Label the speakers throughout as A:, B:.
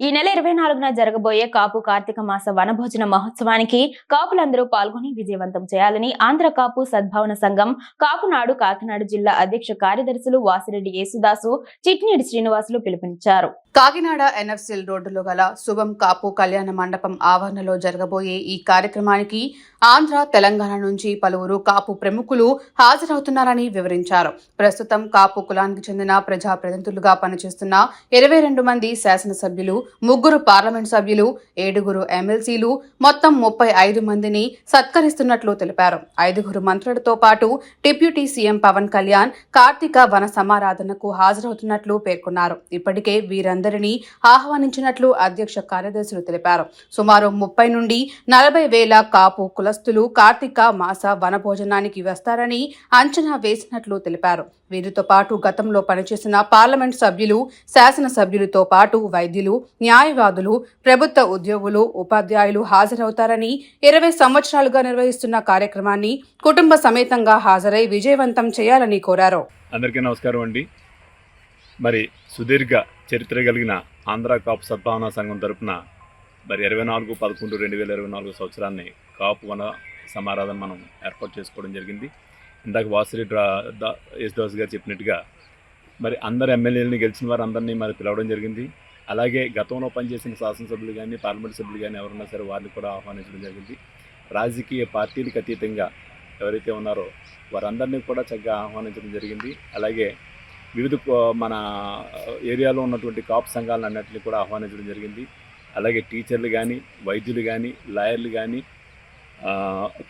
A: ఈ నెల ఇరవై నాలుగున జరగబోయే కాపు కార్తీక మాస వనభోజన మహోత్సవానికి కాపులందరూ పాల్గొని విజయవంతం చేయాలని ఆంధ్ర కాపు సద్భావన సంఘం కాపునాడు కాకినాడ జిల్లా అధ్యక్ష కార్యదర్శులు వాసిరెడ్డి యేసుదాసు చిట్నీడి శ్రీనివాసులు పిలుపునిచ్చారు.
B: కాకినాడ ఎన్ఎఫ్సిల్ రోడ్డులో గల శుభం కాపు కళ్యాణ మండపం ఆవరణలో జరగబోయే ఈ కార్యక్రమానికి ఆంధ్ర తెలంగాణ నుంచి పలువురు కాపు ప్రముఖులు హాజరవుతున్నారని వివరించారు. ప్రస్తుతం కాపు కులానికి చెందిన ప్రజాప్రతినిధులుగా పనిచేస్తున్న ఇరవై రెండు మంది శాసనసభ్యులు ముగ్గురు పార్లమెంట్ సభ్యులు ఏడుగురు ఎమ్మెల్సీలు మొత్తం ముప్పై ఐదు మందిని సత్కరిస్తున్నట్లు తెలిపారు. ఐదుగురు మంత్రులతో పాటు డిప్యూటీ సీఎం పవన్ కళ్యాణ్ కార్తీక వన సమారాధనకు హాజరవుతున్నట్లు పేర్కొన్నారు. ఇప్పటికే వీరందరినీ ఆహ్వానించినట్లు అధ్యక్ష కార్యదర్శులు తెలిపారు. సుమారు ముప్పై నుండి నలభై వేల కాపు కులస్తులు కార్తీక మాస వనభోజనానికి వస్తారని అంచనా వేసినట్లు తెలిపారు. వీరితో పాటు గతంలో పనిచేసిన పార్లమెంట్ సభ్యులు శాసనసభ్యులతో పాటు వైద్యులు న్యాయవాదులు ప్రభుత్వ ఉద్యోగులు ఉపాధ్యాయులు హాజరవుతారని ఇరవై సంవత్సరాలుగా నిర్వహిస్తున్న కార్యక్రమాన్ని కుటుంబ సమేతంగా హాజరై విజయవంతం చేయాలని కోరారు.
C: అందరికీ నమస్కారం అండి. మరి సుదీర్ఘ చరిత్ర కలిగిన ఆంధ్ర కాపు సద్భావన సంఘం తరపున మరి ఇరవై నాలుగు పదకొండు రెండు వేల ఇరవై నాలుగు సంవత్సరాన్ని కాపు వన సమారాధన మనం ఏర్పాటు చేసుకోవడం జరిగింది. ఇందాక వాసిరి రా- దా- యేసుదాస్ గారు చెప్పినట్టుగా మరి అందరు ఎమ్మెల్యేలని గెలిచిన వారందరినీ మరి పిలవడం జరిగింది. అలాగే గతంలో పనిచేసిన శాసనసభ్యులు కానీ పార్లమెంట్ సభ్యులు కానీ ఎవరన్నా సరే వారిని కూడా ఆహ్వానించడం జరిగింది. రాజకీయ పార్టీలకు అతీతంగా ఎవరైతే ఉన్నారో వారందరినీ కూడా చక్కగా ఆహ్వానించడం జరిగింది. అలాగే వివిధ మన ఏరియాలో ఉన్నటువంటి కాపు సంఘాలను అన్నింటినీ కూడా ఆహ్వానించడం జరిగింది. అలాగే టీచర్లు కానీ వైద్యులు కానీ లాయర్లు కానీ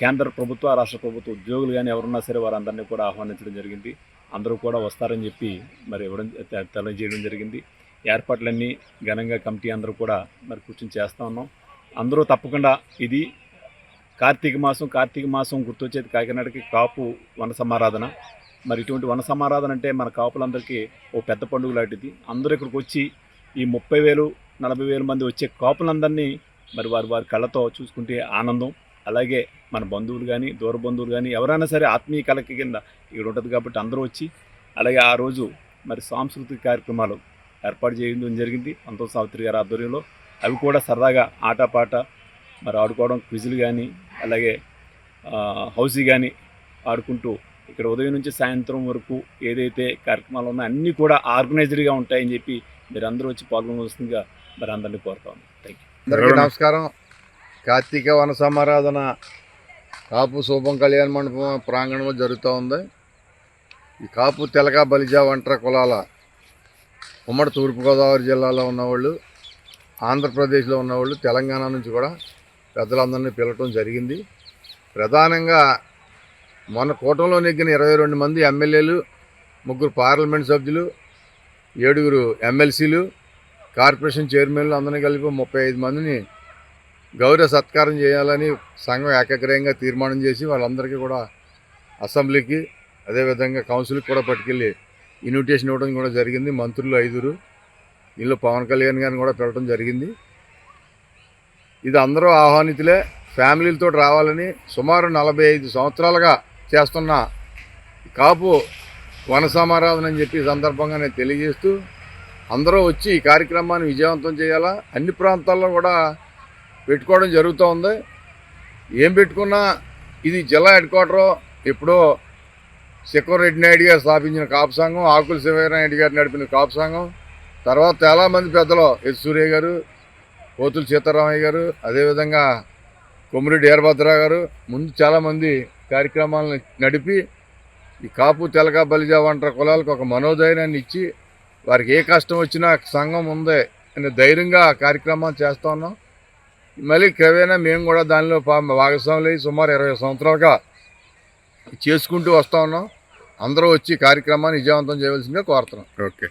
C: కేంద్ర ప్రభుత్వ రాష్ట్ర ప్రభుత్వ ఉద్యోగులు కానీ ఎవరున్నా సరే వారందరినీ కూడా ఆహ్వానించడం జరిగింది. అందరూ కూడా వస్తారని చెప్పి మరి ఇవ్వడం తెలియజేయడం జరిగింది. ఏర్పాట్లన్నీ ఘనంగా కమిటీ అందరూ కూడా మరి కూర్చొని చేస్తూ ఉన్నాం. అందరూ తప్పకుండా ఇది కార్తీక మాసం కార్తీక మాసం గుర్తొచ్చేది కాకినాడకి కాపు వన సమారాధన. మరి ఇటువంటి వన సమారాధన అంటే మన కాపులందరికీ ఓ పెద్ద పండుగ లాంటిది. అందరూ ఇక్కడికి వచ్చి ఈ ముప్పై వేలు నలభై వేల మంది వచ్చే కాపులందరినీ మరి వారి వారి కళ్ళతో చూసుకుంటే ఆనందం. అలాగే మన బంధువులు కానీ దూర బంధువులు కానీ ఎవరైనా సరే ఆత్మీయ కళకి కింద ఇక్కడ ఉంటుంది కాబట్టి అందరూ వచ్చి అలాగే ఆ రోజు మరి సాంస్కృతిక కార్యక్రమాలు ఏర్పాటు చేయడం జరిగింది. పంతొమ్మిది సావిత్రి గారి ఆధ్వర్యంలో. అవి కూడా సరదాగా ఆటపాట మరి ఆడుకోవడం క్విజులు కానీ అలాగే హౌసీ కానీ ఆడుకుంటూ ఇక్కడ ఉదయం నుంచి సాయంత్రం వరకు ఏదైతే కార్యక్రమాలు ఉన్నాయో అన్నీ కూడా ఆర్గనైజ్డ్గా ఉంటాయని చెప్పి మీరు అందరూ వచ్చి పాల్గొనవలసిందిగా మరి అందరినీ కోరుతాను థ్యాంక్ యూ
D: నమస్కారం. కార్తీక వన సమారాధన కాపు శుభం కళ్యాణ మండపం ప్రాంగణంలో జరుగుతూ ఉంది. ఈ కాపు తెలక బలిజా వంటర కులాల ఉమ్మడి తూర్పుగోదావరి జిల్లాలో ఉన్నవాళ్ళు ఆంధ్రప్రదేశ్లో ఉన్నవాళ్ళు తెలంగాణ నుంచి కూడా పెద్దలందరినీ పిలవటం జరిగింది. ప్రధానంగా మొన్న కూటంలో నెగ్గిన ఇరవై రెండు మంది ఎమ్మెల్యేలు ముగ్గురు పార్లమెంట్ సభ్యులు ఏడుగురు ఎమ్మెల్సీలు కార్పొరేషన్ చైర్మన్లు అందరినీ కలిపి ముప్పై ఐదు మందిని గౌరవ సత్కారం చేయాలని సంఘం ఏకగ్రయంగా తీర్మానం చేసి వాళ్ళందరికీ కూడా అసెంబ్లీకి అదేవిధంగా కౌన్సిల్కి కూడా పట్టుకెళ్ళి ఇన్విటేషన్ ఇవ్వడం కూడా జరిగింది. మంత్రులు ఐదుగురు వీళ్ళు పవన్ కళ్యాణ్ గారిని కూడా పెట్టడం జరిగింది. ఇది అందరూ ఆహ్వానితులే. ఫ్యామిలీలతో రావాలని సుమారు నలభై ఐదు సంవత్సరాలుగా చేస్తున్న కాపు వన సమారాధన అని చెప్పి సందర్భంగా నేను తెలియజేస్తూ అందరూ వచ్చి ఈ కార్యక్రమాన్ని విజయవంతం చేయాలా? అన్ని ప్రాంతాల్లో కూడా పెట్టుకోవడం జరుగుతూ ఉంది. ఏం పెట్టుకున్నా ఇది జిల్లా హెడ్ క్వార్టరో ఎప్పుడో శిఖర్ నాయుడు గారు స్థాపించిన కాపు సంఘం ఆకుల శివనాయుడు గారు నడిపిన కాపు సంఘం. తర్వాత చాలామంది పెద్దలు ఎస్ సూర్య గారు కోతులు సీతారామయ్య గారు అదేవిధంగా కొమ్మిరెడ్డి వీరభద్రరావు గారు. ముందు చాలామంది కార్యక్రమాలను నడిపి ఈ కాపు తెలక బలిజా వంటర కులాలకు ఒక మనోధైర్యాన్ని ఇచ్చి వారికి ఏ కష్టం వచ్చినా సంఘం ఉంది అనే ధైర్యంగా కార్యక్రమాలు చేస్తూ ఉన్నాం. మళ్ళీ క్రమేణా మేము కూడా దానిలో పా- భాగస్వాములు సుమారు ఇరవై సంవత్సరాలుగా చేసుకుంటూ వస్తూ ఉన్నాం. అందరూ వచ్చి కార్యక్రమాన్ని విజయవంతం చేయవలసిందిగా కోరుతున్నాం.
E: ఓకే.